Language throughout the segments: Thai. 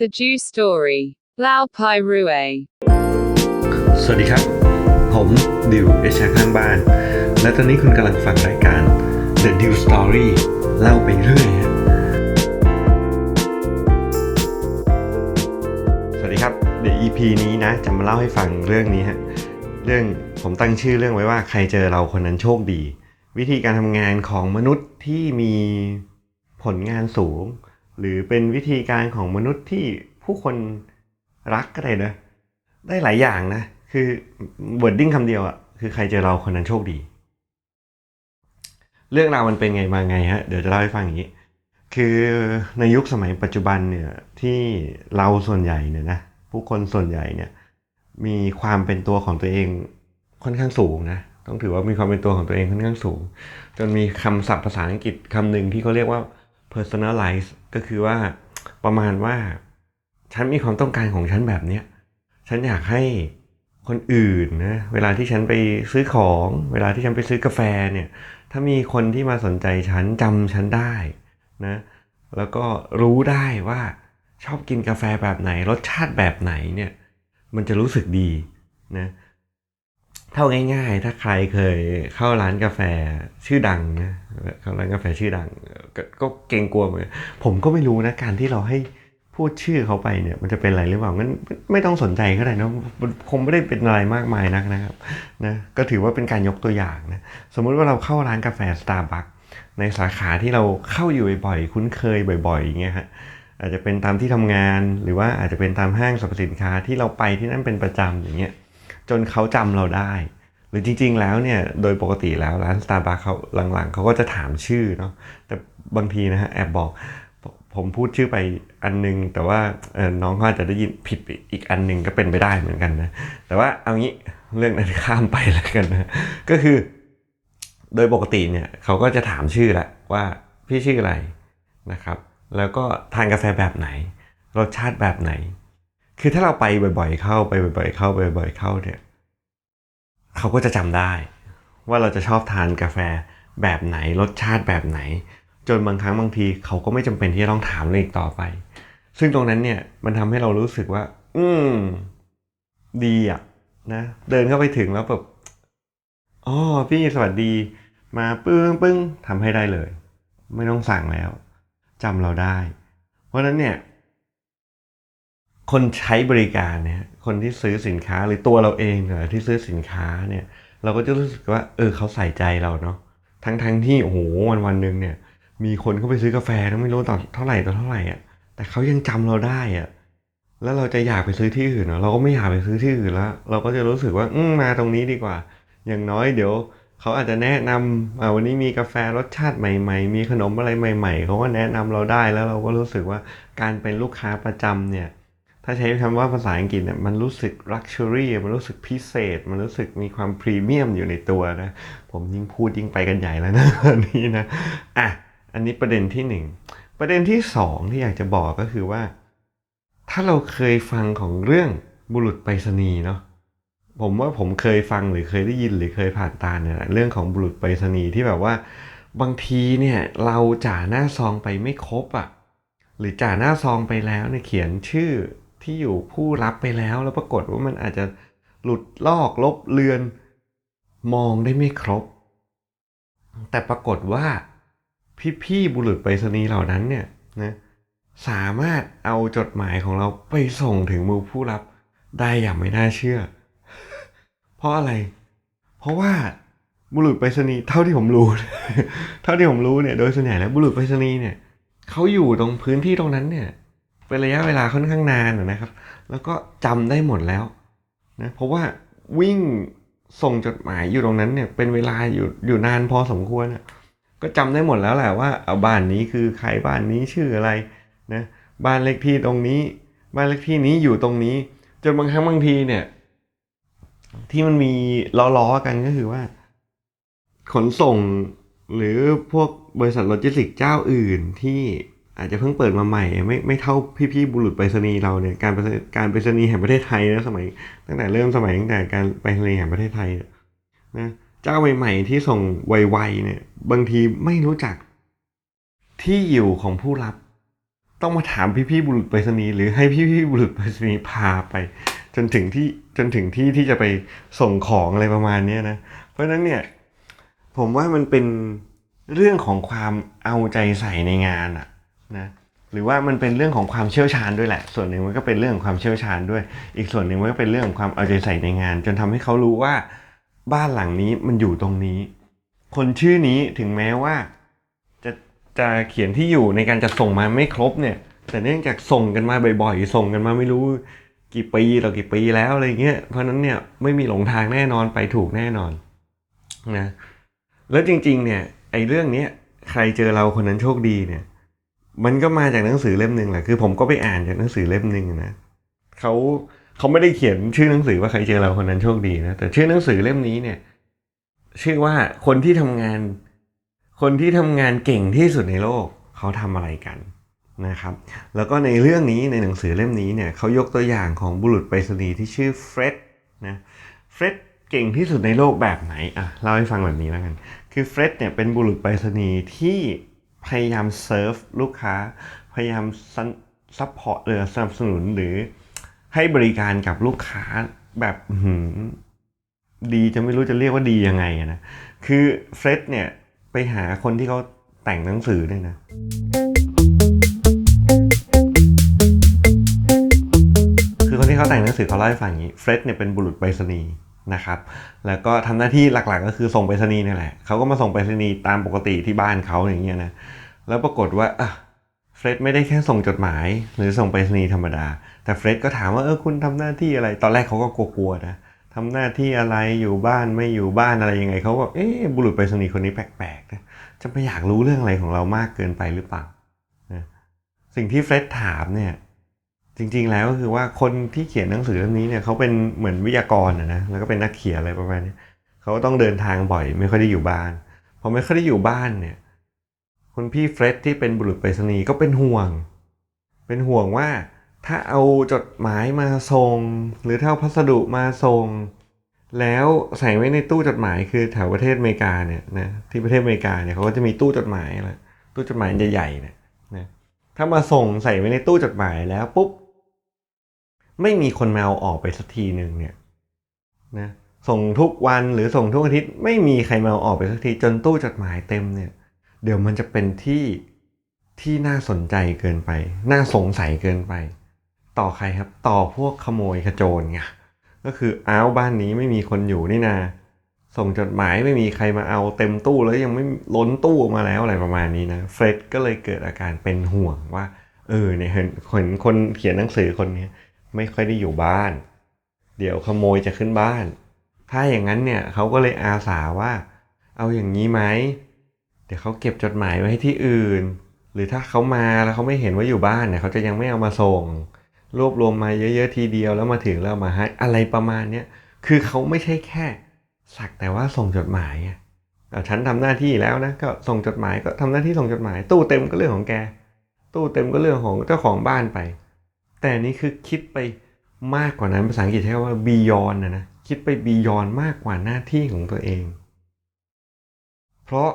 The Jew Story. Lao Pai Rue. สวัสดีครับ ผมดิวเอชาข้างบ้าน และตอนนี้คุณกำลังฟังรายการ The Dew Story เล่าไปเรื่อยสวัสดีครับ เดี๋ยว EP นี้นะ จะมาเล่าให้ฟังเรื่องนี้ฮะ เรื่องผมตั้งชื่อเรื่องไว้ว่าใครเจอเราคนนั้นโชคดี วิธีการทำงานของมนุษย์ที่มีผลงานสูง หรือเป็นวิธีการของมนุษย์ที่ผู้คนรักก็ได้นะได้หลายอย่างนะ คือเวิร์ดดิ้งคำเดียวอะคือใครเจอเราคนนั้นโชคดี เรื่องราวมันเป็นไงมาไงฮะ เดี๋ยวจะเล่าให้ฟังอย่างนี้ คือในยุคสมัยปัจจุบันเนี่ยที่เราส่วนใหญ่เนี่ยนะผู้คนส่วนใหญ่เนี่ยมีความเป็นตัวของตัวเองค่อนข้างสูงนะต้องถือว่ามีความเป็นตัวของตัวเองค่อนข้างสูง จนมีคำศัพท์ภาษาอังกฤษคำหนึ่งที่เขาเรียกว่า personalize ก็คือว่าประมาณว่า ฉันมีความต้องการของฉันแบบเนี้ยฉันอยากให้คนอื่นนะเวลาที่ฉันไปซื้อของ เวลาที่ฉันไปซื้อกาแฟเนี่ยถ้ามีคนที่มาสนใจฉันจำฉันได้นะแล้วก็รู้ได้ว่าชอบกินกาแฟแบบไหน รสชาติแบบไหนเนี่ยมันจะรู้สึกดีนะ เท่าง่ายๆ ถ้าใครเคยเข้าร้านกาแฟชื่อดังนะเข้าร้านกาแฟชื่อดังกก็เกรงกลัวเหมือนผมก็ไม่รู้นะการที่เราให้พูดชื่อเขาไปเนี่ยมันจะเป็นอะไรหรือเปล่างั้นไม่ต้องสนใจก็ได้นะคงไม่ได้เป็นอะไรมากมายนักนะครับนะก็ถือว่าเป็นการยกตัวอย่างนะสมมุติว่าเราเข้าร้านกาแฟ Starbucks ในสาขาที่เราเข้าอยู่บ่อยๆคุ้นเคยบ่อยๆอย่างเงี้ยฮะอาจจะเป็นตามที่ทำงานหรือว่าอาจจะเป็นตามห้างสรรพสินค้าที่เราไปที่นั่นเป็นประจำอย่างเงี้ย จนเขาจำเราได้ หรือจริงๆแล้วเนี่ยโดยปกติแล้วร้าน Starbucks เขาหลังๆเขาก็จะถามชื่อเนาะแต่บางทีนะฮะแอบบอกผมพูดชื่อไปอันนึง แต่ว่าน้องเขาอาจจะได้ยินผิดอีกอันนึงก็เป็นไปได้เหมือนกันนะแต่ว่าเอางี้เรื่องนั้นข้ามไปแล้วกันนะก็คือ โดยปกติเนี่ยเขาก็จะถามชื่อแหละว่าพี่ชื่ออะไรนะครับ แล้วก็ทานกาแฟแบบไหน รสชาติแบบไหน คือถ้าเราไปบ่อยๆเข้าไปบ่อยๆเข้าไปบ่อยๆเข้าเนี่ย เขาก็จะจำได้ ว่าเราจะชอบทานกาแฟแบบไหนรสชาติแบบไหน จนบางครั้งบางทีเขาก็ไม่จำเป็นที่จะต้องถามเลยอีกต่อไป ซึ่งตรงนั้นเนี่ยมันทำให้เรารู้สึกว่า อืมดีอะนะเดินเข้าไปถึงแล้วแบบอ๋อพี่สวัสดี มาปึ้งปึ้งทำให้ได้เลย ไม่ต้องสั่งแล้วจำเราได้ เพราะนั้นเนี่ย คนใช้บริการเนี่ย คนที่ซื้อสินค้าหรือตัวเราเองเนี่ยที่ซื้อสินค้าเนี่ย เราก็จะรู้สึกว่า เออเขาใส่ใจเราเนาะทั้งทั้งที่โอ้โหวันวันหนึ่งเนี่ย มีคนเข้าไปซื้อกาแฟนะไม่รู้ต่อเท่าไหร่ต่อเท่าไหร่อะแต่เขายังจำเราได้อะแล้วเราจะอยากไปซื้อที่อื่นเนาะเราก็ไม่อยากไปซื้อที่อื่นแล้ว เราก็จะรู้สึกว่าอืมาตรงนี้ดีกว่า อย่างน้อยเดี๋ยวเขาอาจจะแนะนำอ่าวันนี้มีกาแฟรสชาติใหม่ๆ มีขนมอะไรใหม่ ๆเขาก็แนะนำเราได้แล้วเราก็รู้สึกว่าการเป็นลูกค้าประจำเนี่ย ถ้าใช้คำว่าภาษาอังกฤษเนี่ยมันรู้สึก luxury มันรู้สึกพิเศษ มันรู้สึกมีความพรีเมียมอยู่ในตัวนะ ผมยิ่งพูดยิ่งไปกันใหญ่แล้วนะอันนี้นะอะอันนี้ประเด็นที่หนึ่งประเด็นที่สองที่อยากจะบอกก็คือว่า ถ้าเราเคยฟังของเรื่องบุรุษไปรษณีย์เนาะผมว่าผมเคยฟังหรือเคยได้ยินหรือเคยผ่านตาเนี่ยเรื่องของบุรุษไปรษณีย์ที่แบบว่า บางทีเนี่ยเราจ่าหน้าซองไปไม่ครบอะ่ะหรือจ่าหน้าซองไปแล้วเนี่ยเขียนชื่อ ที่อยู่ผู้รับไปแล้ว แล้วปรากฏว่ามันอาจจะหลุดลอกลบเลือน มองได้ไม่ครบ แต่ปรากฏว่าพี่ๆบุรุษไปรษณีย์เหล่านั้นเนี่ยนะสามารถเอาจดหมายของเราไปส่งถึงมือผู้รับได้อย่างไม่น่าเชื่อ เพราะอะไร เพราะว่าบุรุษไปรษณีย์เท่าที่ผมรู้ เท่าที่ผมรู้เนี่ย โดยส่วนใหญ่แล้วบุรุษไปรษณีย์เนี่ยเขาอยู่ตรงพื้นที่ตรงนั้นเนี่ย เป็นระยะเวลาค่อนข้างนานนะครับ แล้วก็จำได้หมดแล้วนะเพราะว่าวิ่งส่งจดหมายอยู่ตรงนั้นเนี่ยเป็นเวลาอยู่อยู่นานพอสมควรอะก็จำได้หมดแล้วแหละว่าเอาบ้านนี้คือใครบ้านนี้ชื่ออะไรนะบ้านเลขที่ตรงนี้ บ้านเลขที่นี้อยู่ตรงนี้ จนบางครั้งบางทีเนี่ย ที่มันมีล้อๆกันก็คือว่า ขนส่งหรือพวกบริษัทโลจิสติกเจ้าอื่นที่ อาจจะเพิ่งเปิดมาใหม่ ไม่ไม่เท่าพี่ๆบุรุษไปรษณีย์เราเนี่ยการไปการไปรษณีย์แห่งประเทศไทยนะสมัย ตั้งแต่เริ่มสมัยตั้งแต่การไปรษณีย์แห่งประเทศไทยนะเจ้าใหม่ๆที่ส่งไวๆเนี่ย บางทีไม่รู้จักที่อยู่ของผู้รับ ต้องมาถามพี่ๆบุรุษไปรษณีย์หรือให้พี่ๆบุรุษไปรษณีย์พาไป จนถึงที่จนถึงที่ที่จะไปส่งของอะไรประมาณเนี้นะเพราะฉะนั้นเนี่ยผมว่ามันเป็นเรื่องของความเอาใจใส่ในงานอะ นะหรือว่ามันเป็นเรื่องของความเชี่ยวชาญด้วยแหละ ส่วนหนึ่งมันก็เป็นเรื่องของความเชี่ยวชาญด้วย อีกส่วนหนึ่งมันก็เป็นเรื่องของความเอาใจใส่ในงาน จนทำให้เขารู้ว่าบ้านหลังนี้มันอยู่ตรงนี้ คนชื่อนี้ถึงแม้ว่า จะจะเขียนที่อยู่ในการจะส่งมาไม่ครบเนี่ย แต่เนื่องจากส่งกันมาบ่อยๆส่งกันมาไม่รู้กี่ปีต่อกี่ปีแล้วอะไรเงี้ยเพราะฉะนั้นเนี่ยไม่มีหลงทางแน่นอนไปถูกแน่นอนนะแล้วจริง ๆ เนี่ยไอ้เรื่องเนี้ยใครเจอเราคนนั้นโชคดีเนี่ย มันก็มาจากหนังสือเล่มหนึ่งแหละคือผมก็ไปอ่านจากหนังสือเล่มหนึ่งนะเขาเขาไม่ได้เขียนชื่อหนังสือว่าใครเจอเราคนนั้นโชคดีนะแต่ชื่อหนังสือเล่มนี้เนี่ย ชื่อว่าคนที่ทำงาน คนที่ทำงานเก่งที่สุดในโลกเขาทำอะไรกันนะครับ แล้วก็ในเรื่องนี้ในหนังสือเล่มนี้เนี่ยเขายกตัวอย่างของบุรุษไปรษณีย์ที่ชื่อเฟร็ดนะเฟร็ดเก่งที่สุดในโลกแบบไหนอะเล่าให้ฟังแบบนี้แล้วกัน คือเฟร็ดเนี่ยเป็นบุรุษไปรษณีย์ที่ พยายามเซิร์ฟลูกค้า พยายามซัพพอร์ตหรือสนับสนุนหรือให้บริการกับลูกค้าแบบหืดีจะไม่รู้จะเรียกว่าดียังไงอะนะ คือเฟร็ดเนี่ย ไปหาคนที่เขาแต่งหนังสือเนี่ยนะ คือคนที่เขาแต่งหนังสือเขาเล่าให้ฟังอย่างนี้ เฟร็ดเนี่ยเป็นบุรุษไปรษณีย์นะครับ แล้วก็ทำหน้าที่หลักๆ ก็คือส่งไปรษณีย์นี่แหละ เขาก็มาส่งไปรษณีย์ตามปกติที่บ้านเขาอย่างเงี้ยนะ แล้วปรากฏว่าเฟร็ดไม่ได้แค่ส่งจดหมาย หรือส่งไปรษณีย์ธรรมดา แต่เฟร็ดก็ถามว่าเออคุณทำหน้าที่อะไร ตอนแรกเขาก็กลัวๆนะทำหน้าที่อะไรอยู่บ้านไม่อยู่บ้านอะไรยังไงเขาก็เอ๊ะบุรุษไปรษณีย์คนนี้แปลกๆนะจะไปอยากรู้เรื่องอะไรของเรามากเกินไปหรือเปล่านะสิ่งที่เฟร็ดถามเนี่ยจริงๆแล้วก็คือว่าคนที่เขียนหนังสือเล่มนี้เนี่ยเขาเป็นเหมือนวิทยากรนะนะแล้วก็เป็นนักเขียนอะไรประมาณนี้เขาต้องเดินทางบ่อย ไม่ค่อยได้อยู่บ้านพอไม่ค่อยได้อยู่บ้านเนี่ย คุณพี่เฟร็ดที่เป็นบุรุษไปรษณีย์ก็เป็นห่วง เป็นห่วงว่าถ้าเอาจดหมายมาส่ง หรือถ้าเอาพัสดุมาส่ง แล้วใส่ไว้ในตู้จดหมายคือแถวประเทศอเมริกาเนี่ยนะที่ประเทศอเมริกาเนี่ยเขาก็จะมีตู้จดหมายอะตู้จดหมายใหญ่ๆเนี่ยนะถ้ามาส่งใส่ไว้ในตู้จดหมายแล้วปุ๊บไม่มีคนมาเอาออกไปสักทีหนึ่งเนี่ยนะส่งทุกวันหรือส่งทุกอาทิตย์ไม่มีใครมาเอาออกไปสักทีจนตู้จดหมายเต็มเนี่ย เดี๋ยวมันจะเป็นที่ที่น่าสนใจเกินไป น่าสงสัยเกินไป ต่อใครครับ ต่อพวกขโมยขโจรไง ก็คืออ้าวบ้านนี้ไม่มีคนอยู่นี่นา ส่งจดหมายไม่มีใครมาเอาเต็มตู้แล้วยังไม่ล้นตู้มาแล้วอะไรประมาณนี้นะ เฟร็ดก็เลยเกิดอาการเป็นห่วงว่า เออเนี่ยเห็นเห็นคนเขียนหนังสือคนนี้ไม่ค่อยได้อยู่บ้าน เดี๋ยวขโมยจะขึ้นบ้าน ถ้าอย่างนั้นเนี่ยเขาก็เลยอาสาว่า เอาอย่างนี้ไหม เดี๋ยวเขาเก็บจดหมายไว้ให้ที่อื่น หรือถ้าเขามาแล้วเขาไม่เห็นว่าอยู่บ้านเนี่ยเขาจะยังไม่เอามาส่ง รวบรวมมาเยอะๆทีเดียวแล้วมาถึงแล้วมาให้อะไรประมาณเนี้ยคือเขาไม่ใช่แค่ สักแต่ว่าส่งจดหมายอะฉันทำหน้าที่แล้วนะก็ส่งจดหมายก็ทำหน้าที่ส่งจดหมาย ตู้เต็มก็เรื่องของแก ตู้เต็มก็เรื่องของเจ้าของบ้านไป แต่นี่คือคิดไปมากกว่านั้นภาษาอังกฤษใช้ว่า beyond นะนะคิดไป beyond มากกว่าหน้าที่ของตัวเอง เพราะ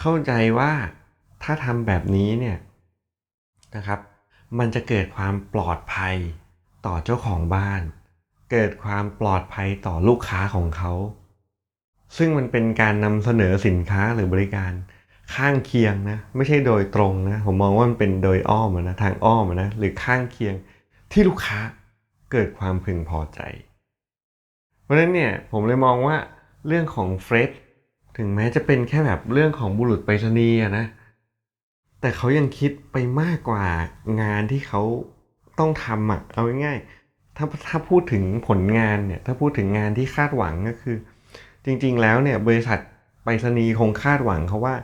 เข้าใจว่าถ้าทำแบบนี้เนี่ยนะครับ มันจะเกิดความปลอดภัยต่อเจ้าของบ้าน เกิดความปลอดภัยต่อลูกค้าของเขา ซึ่งมันเป็นการนำเสนอสินค้าหรือบริการข้างเคียงนะไม่ใช่โดยตรงนะผมมองว่ามันเป็นโดยอ้อมนะทางอ้อมนะหรือข้างเคียงที่ลูกค้าเกิดความพึงพอใจ เพราะฉะนั้นเนี่ยผมเลยมองว่าเรื่องของเฟร็ด ถึงแม้จะเป็นแค่แบบเรื่องของบุรุษไปรษณีย์นะ แต่เขายังคิดไปมากกว่างานที่เขาต้องทำอะเอาง่ายๆถ้าถ้าพูดถึงผลงานเนี่ย ถ้าพูดถึงงานที่คาดหวังก็คือ จริง ๆ แล้วเนี่ยบริษัทไปรษณีย์คงคาดหวังเขาว่า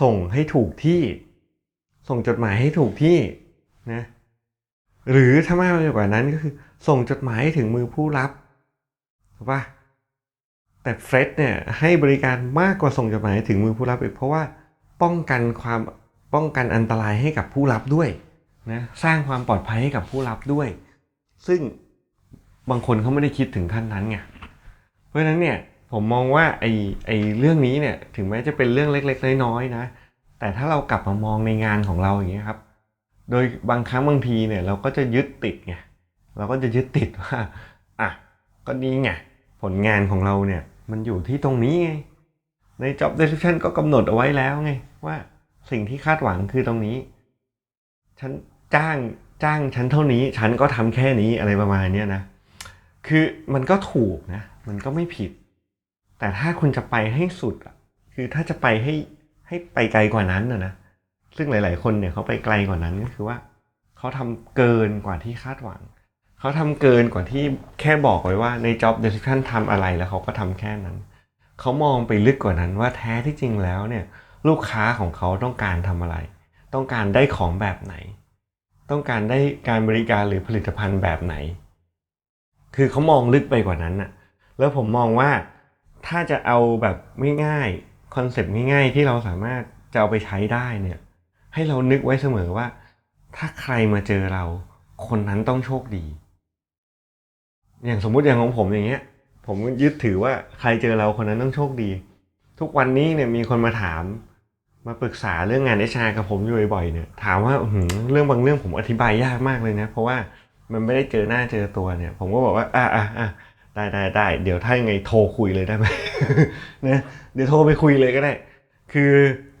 ส่งให้ถูกที่ ส่งจดหมายให้ถูกที่นะหรือถ้ามากไปกว่านั้นก็คือ ส่งจดหมายให้ถึงมือผู้รับถูกปะ แต่เฟรดเนี่ยให้บริการมากกว่าส่งจดหมายถึงมือผู้รับอีกเพราะว่าป้องกันความป้องกันอันตรายให้กับผู้รับด้วยนะสร้างความปลอดภัยให้กับผู้รับด้วย ซึ่งบางคนเขาไม่ได้คิดถึงขั้นนั้นไงเพราะฉะนั้นเนี่ยผมมองว่าไอ้ไอ้เรื่องนี้เนี่ยถึงแม้จะเป็นเรื่องเล็ก ๆ น้อยๆนะ แต่ถ้าเรากลับมามองในงานของเราอย่างเงี้ยครับ โดยบางครั้งบางทีเนี่ยเราก็จะยึดติดไงเราก็จะยึดติดว่าอะก็นี่ไงผลงานของเราเนี่ย มันอยู่ที่ตรงนี้ไง ใน job description ก็กำหนดเอาไว้แล้วไง ว่าสิ่งที่คาดหวังคือตรงนี้ ฉันจ้างจ้างฉันเท่านี้ ฉันก็ทำแค่นี้อะไรประมาณนี้นะ คือมันก็ถูกนะ มันก็ไม่ผิด แต่ถ้าคุณจะไปให้สุดคือถ้าจะไปให้ให้ไปไกลกว่านั้นนะนะ ซึ่งหลาย ๆ คนเนี่ยเขาไปไกลกว่านั้นก็คือว่า เขาทำเกินกว่าที่คาดหวัง เขาทำเกินกว่าที่แค่บอกไว้ว่าใน job description ทำอะไรแล้วเขาก็ทำแค่นั้น เขามองไปลึกกว่านั้นว่าแท้ที่จริงแล้วเนี่ยลูกค้าของเขาต้องการทำอะไร ต้องการได้ของแบบไหน ต้องการได้การบริการหรือผลิตภัณฑ์แบบไหน คือเขามองลึกไปกว่านั้นน่ะแล้วผมมองว่าถ้าจะเอาแบบง่ายๆคอนเซปต์ง่ายๆ ที่เราสามารถจะเอาไปใช้ได้เนี่ยให้เรานึกไว้เสมอว่า ถ้าใครมาเจอเรา คนนั้นต้องโชคดี อย่างสมมุติอย่างของผมอย่างเงี้ย ผมยึดถือว่าใครเจอเราคนนั้นต้องโชคดี ทุกวันนี้เนี่ยมีคนมาถาม มาปรึกษาเรื่องงานเอชากับผมอยู่บ่อยๆเนี่ยถามว่าเรื่องบางเรื่องผมอธิบายยากมากเลยนะ เพราะว่ามันไม่ได้เจอหน้าเจอตัวเนี่ย ผมก็บอกว่า อะอะอะได้ได้ได้เดี๋ยวถ้ายังไงโทรคุยเลยได้ไหมนะเดี๋ยวโทรไปคุยเลยก็ได้ คือ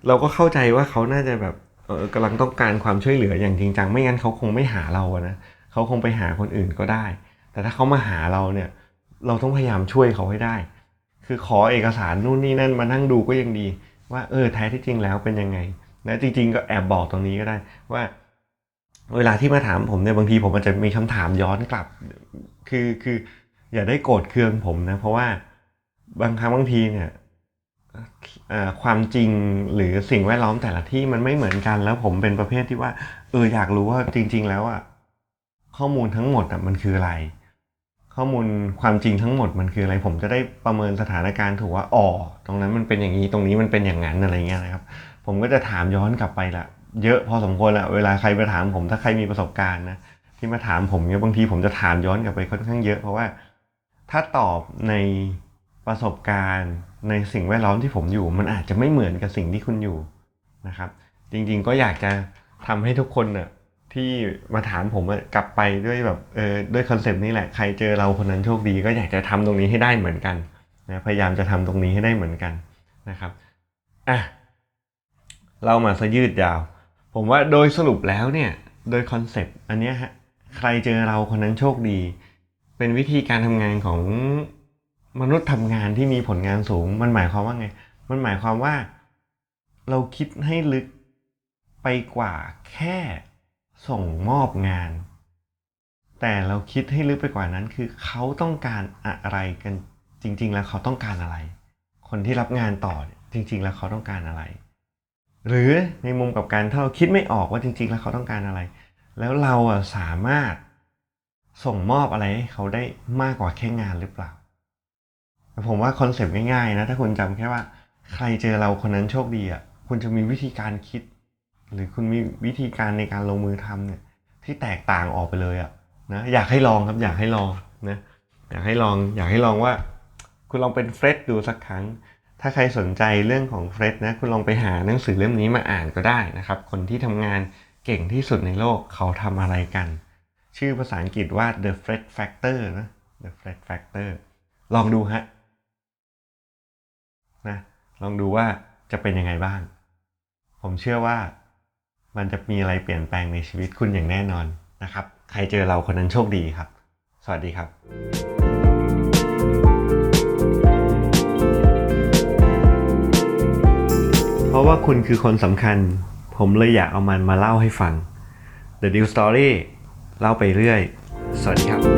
เราก็เข้าใจว่าเขาน่าจะแบบเออกำลังต้องการความช่วยเหลืออย่างจริงจังไม่งั้นเขาคงไม่หาเราอะนะเขาคงไปหาคนอื่นก็ได้ แต่ถ้าเขามาหาเราเนี่ยเราต้องพยายามช่วยเขาให้ได้ คือขอเอกสารนู่นนี่นั่นมานั่งดูก็ยังดี ว่าเออแท้ที่จริงแล้วเป็นยังไงนะจริง ๆ ก็แอบบอกตรงนี้ก็ได้ว่า เวลาที่มาถามผมเนี่ยบางทีผมอาจจะมีคำถามย้อนกลับ คือคือ อย่าได้โกรธเคืองผมนะ เพราะว่าบางครั้งบางทีเนี่ยความจริงหรือสิ่งแวดล้อมแต่ละที่มันไม่เหมือนกันแล้วผมเป็นประเภทที่ว่า เอออยากรู้ว่าจริง ๆ แล้วอะข้อมูลทั้งหมดอะมันคืออะไร ข้อมูลความจริงทั้งหมดมันคืออะไรผมจะได้ประเมินสถานการณ์ถูกว่าอ๋อตรงนั้นมันเป็นอย่างนี้ตรงนี้มันเป็นอย่างนั้นอะไรเงี้ยนะครับ ผมก็จะถามย้อนกลับไปละเยอะพอสมควรละเวลาใครมาถามผมถ้าใครมีประสบการณ์นะที่มาถามผมเนี่ยบางทีผมจะถามย้อนกลับไปค่อนข้างเยอะเพราะว่า ถ้าตอบในประสบการณ์ในสิ่งแวดล้อมที่ผมอยู่ มันอาจจะไม่เหมือนกับสิ่งที่คุณอยู่นะครับ จริงๆก็อยากจะทำให้ทุกคนเน่ะ ที่มาถามผมกลับไปด้วยแบบเออด้วยคอนเซปต์นี้แหละใครเจอเราคนนั้นโชคดีก็อยากจะทำตรงนี้ให้ได้เหมือนกันนะพยายามจะทำตรงนี้ให้ได้เหมือนกันนะครับอะเรามาซะยืดยาว ผมว่าโดยสรุปแล้วเนี่ยโดยคอนเซปต์อันเนี้ยฮะใครเจอเราคนนั้นโชคดี เป็นวิธีการทำงานของมนุษย์ทำงานที่มีผลงานสูง มันหมายความว่าไง มันหมายความว่า เราคิดให้ลึกไปกว่าแค่ ส่งมอบงาน แต่เราคิดให้ลึกไปกว่านั้นคือเขาต้องการอะไรกันจริง ๆ แล้วเขาต้องการอะไร คนที่รับงานต่อจริง ๆ แล้วเขาต้องการอะไร หรือในมุมกับการถ้าเราคิดไม่ออกว่าจริง ๆ แล้วเขาต้องการอะไร แล้วเราสามารถส่งมอบอะไรให้เขาได้มากกว่าแค่งานหรือเปล่า ผมว่าคอนเซปต์ง่ายๆนะถ้าคุณจำแค่ว่า ใครเจอเราคนนั้นโชคดีอะคุณจะมีวิธีการคิด หรือคุณมีวิธีการในการลงมือทำเนี่ยที่แตกต่างออกไปเลยอะนะอยากให้ลองครับอยากให้ลองนะอยากให้ลองอยากให้ลองว่า คุณลองเป็นเฟรดดูสักครั้ง ถ้าใครสนใจเรื่องของเฟรดนะคุณลองไปหาหนังสือเล่มนี้มาอ่านก็ได้นะครับ คนที่ทำงานเก่งที่สุดในโลกเขาทำอะไรกัน ชื่อภาษาอังกฤษว่า The Fred Factor นะ The Fred Factor ลองดูฮะนะลองดูว่าจะเป็นยังไงบ้าง ผมเชื่อว่า มันจะมีอะไรเปลี่ยนแปลงในชีวิตคุณอย่างแน่นอนนะครับ ใครเจอเราคนนั้นโชคดีครับ สวัสดีครับเพราะว่าคุณคือคนสำคัญ ผมเลยอยากเอามันมาเล่าให้ฟัง The New Story เล่าไปเรื่อย สวัสดีครับ